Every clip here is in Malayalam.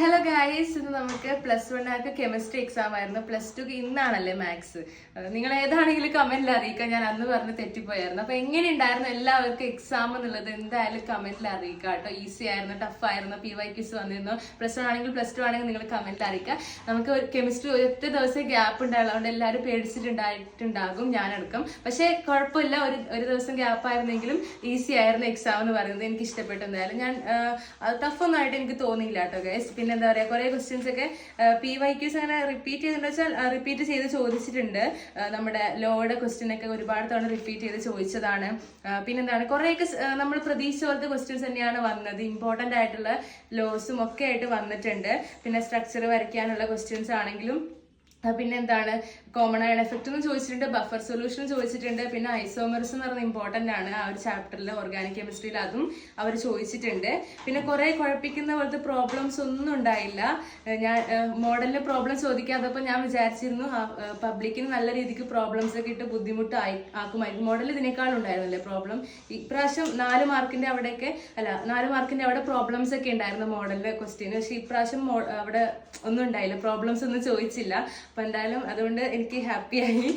ഹലോ ഗായ്സ് ഇന്ന് നമുക്ക് പ്ലസ് വൺ ആർക്ക് കെമിസ്ട്രി എക്സാം ആയിരുന്നു. പ്ലസ് ടു ഇന്നാണല്ലേ മാത്സ് നിങ്ങൾ ഏതാണെങ്കിലും കമന്റിൽ അറിയിക്കാം ഞാൻ അന്ന് പറഞ്ഞ് തെറ്റിപ്പോയായിരുന്നു. അപ്പൊ എങ്ങനെ ഉണ്ടായിരുന്നു എല്ലാവർക്കും എക്സാം എന്നുള്ളത് എന്തായാലും കമന്റിൽ അറിയിക്കാം കേട്ടോ. ഈസി ആയിരുന്നു ടഫ് ആയിരുന്നു പി വൈ ക്യൂസ് വന്നിരുന്നു. പ്ലസ് വൺ ആണെങ്കിൽ പ്ലസ് ടു ആണെങ്കിൽ നിങ്ങൾ കമന്റിൽ അറിയിക്കാം നമുക്ക് കെമിസ്ട്രി ഒറ്റ ദിവസം ഗ്യാപ്പ് ഉണ്ടായതുകൊണ്ട് എല്ലാവരും പേടിച്ചിട്ടുണ്ടായിട്ടുണ്ടാകും. ഞാനെടുക്കും പക്ഷേ കുഴപ്പമില്ല. ഒരു ഒരു ദിവസം ഗ്യാപ്പ് ആയിരുന്നെങ്കിലും ഈസി ആയിരുന്നു എക്സാം എന്ന് പറയുന്നത്. എനിക്ക് ഇഷ്ടപ്പെട്ടു എന്തായാലും. ഞാൻ ടഫ് ഒന്നായിട്ട് എനിക്ക് തോന്നിയില്ല കേട്ടോ ഗൈസ് പിന്നെ എന്താ പറയുക കുറേ ക്വസ്റ്റ്യൻസ് ഒക്കെ പി വൈ ക്യൂസ് അങ്ങനെ റിപ്പീറ്റ് ചെയ്തിട്ടുണ്ട് വെച്ചാൽ റിപ്പീറ്റ് ചെയ്ത് ചോദിച്ചിട്ടുണ്ട്. നമ്മുടെ ലോയുടെ ക്വസ്റ്റ്യൻ ഒക്കെ ഒരുപാട് തവണ റിപ്പീറ്റ് ചെയ്ത് ചോദിച്ചതാണ്. പിന്നെന്താണ് കുറേയൊക്കെ നമ്മൾ പ്രതീക്ഷിച്ച പോലത്തെ ക്വസ്റ്റ്യൻസ് തന്നെയാണ് വന്നത്. ഇമ്പോർട്ടന്റ് ആയിട്ടുള്ള ലോസും ഒക്കെ ആയിട്ട് വന്നിട്ടുണ്ട്. പിന്നെ സ്ട്രക്ചർ വരയ്ക്കാനുള്ള ക്വസ്റ്റ്യൻസ് ആണെങ്കിലും ആ, പിന്നെന്താണ്? കോമൺ ആയ എഫക്റ്റ് എന്ന് ചോദിച്ചിട്ടുണ്ട് ബഫർ സൊല്യൂഷൻ ചോദിച്ചിട്ടുണ്ട് പിന്നെ ഐസോമർസ് എന്ന് പറഞ്ഞ ഇമ്പോർട്ടന്റ് ആണ് ആ ഒരു ചാപ്റ്ററിൽ ഓർഗാനിക് കെമിസ്ട്രിയിൽ അതും അവർ ചോദിച്ചിട്ടുണ്ട്. പിന്നെ കുറേ കുഴപ്പിക്കുന്ന പോലത്തെ പ്രോബ്ലംസ് ഒന്നും ഉണ്ടായില്ല. ഞാൻ മോഡലിന് പ്രോബ്ലം ചോദിക്കാത്തപ്പോൾ ഞാൻ വിചാരിച്ചിരുന്നു പബ്ലിക്കിന് നല്ല രീതിക്ക് പ്രോബ്ലംസ് ഒക്കെ ഇട്ട് ബുദ്ധിമുട്ടായി ആക്കുമായിരിക്കും. മോഡൽ ഇതിനേക്കാളും ഉണ്ടായിരുന്നല്ലേ പ്രോബ്ലം ഇപ്രാവശ്യം നാല് മാർക്കിന്റെ അവിടെയൊക്കെ അല്ല നാല് മാർക്കിന്റെ അവിടെ പ്രോബ്ലംസ് ഒക്കെ ഉണ്ടായിരുന്നു മോഡലിന്റെ ക്വസ്റ്റ്യൻ പക്ഷേ ഇപ്രാവശ്യം അവിടെ ഒന്നും ഉണ്ടായില്ല പ്രോബ്ലംസ് ഒന്നും ചോദിച്ചില്ല. അപ്പൊ എന്തായാലും അതുകൊണ്ട് എനിക്ക് ഹാപ്പിയായി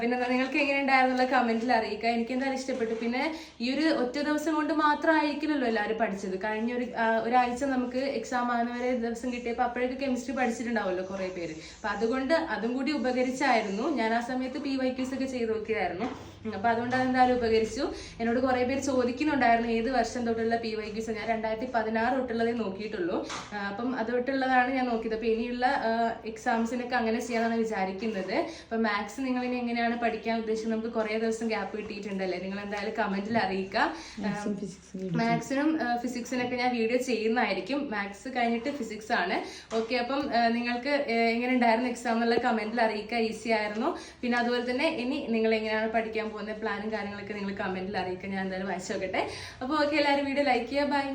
പിന്നെ നിങ്ങൾക്ക് എങ്ങനെ ഉണ്ടായിരുന്നുള്ള കമന്റിൽ അറിയിക്കുക. എനിക്ക് എന്തായാലും ഇഷ്ടപ്പെട്ടു. പിന്നെ ഈ ഒരു ഒറ്റ ദിവസം കൊണ്ട് മാത്രം മാത്രമായിരിക്കില്ലല്ലോ എല്ലാവരും പഠിച്ചത്. കഴിഞ്ഞ ഒരു ഒരാഴ്ച നമുക്ക് എക്സാം ആകുന്ന വരെ ദിവസം കിട്ടിയപ്പോൾ അപ്പോഴേക്ക് കെമിസ്ട്രി പഠിച്ചിട്ടുണ്ടാവുമല്ലോ കുറേ പേര്. അപ്പൊ അതുകൊണ്ട് അതും കൂടി ഉപകരിച്ചായിരുന്നു. ഞാൻ ആ സമയത്ത് പി വൈ ക്യൂസ് ഒക്കെ ചെയ്ത് നോക്കിയായിരുന്നു അപ്പം അതുകൊണ്ട് അതെന്തായാലും ഉപകരിച്ചു. എന്നോട് കുറേ പേര് ചോദിക്കുന്നുണ്ടായിരുന്നു ഏത് വർഷം തൊട്ടുള്ള പി വൈ ക്യൂസ് ഞാൻ രണ്ടായിരത്തി പതിനാറ് തൊട്ടുള്ളതേ നോക്കിയിട്ടുള്ളൂ. അപ്പം അത് തൊട്ടുള്ളതാണ് ഞാൻ നോക്കിയത്. അപ്പൊ ഇനിയുള്ള എക്സാംസിനൊക്കെ അങ്ങനെ ചെയ്യാനാണ് വിചാരിക്കുന്നത്. അപ്പൊ മാത്സ് നിങ്ങൾ ഇനി എങ്ങനെയാണ് പഠിക്കാൻ ഉദ്ദേശിച്ചത്? നമുക്ക് കുറേ ദിവസം ഗ്യാപ്പ് കിട്ടിയിട്ടുണ്ടല്ലേ? നിങ്ങൾ എന്തായാലും കമന്റിൽ അറിയിക്കുക മാത്സിനും ഫിസിക്സിനൊക്കെ ഞാൻ വീഡിയോ ചെയ്യുന്നതായിരിക്കും. മാത്സ് കഴിഞ്ഞിട്ട് ഫിസിക്സ് ആണ്. ഓക്കെ അപ്പം നിങ്ങൾക്ക് എങ്ങനെ ഉണ്ടായിരുന്നു എക്സാം എന്നുള്ള കമന്റിൽ അറിയിക്കുക ഈസി ആയിരുന്നു. പിന്നെ അതുപോലെ തന്നെ ഇനി നിങ്ങൾ എങ്ങനെയാണ് പഠിക്കാൻ പോകുന്നത്? പ്ലാനും കാര്യങ്ങളൊക്കെ നിങ്ങൾ കമന്റിൽ അറിയിക്കുക ഞാൻ എന്തായാലും വായിച്ചു നോക്കട്ടെ. അപ്പോൾ ഓക്കെ എല്ലാവരും വീഡിയോ ലൈക്ക് ചെയ്യുക. ബൈ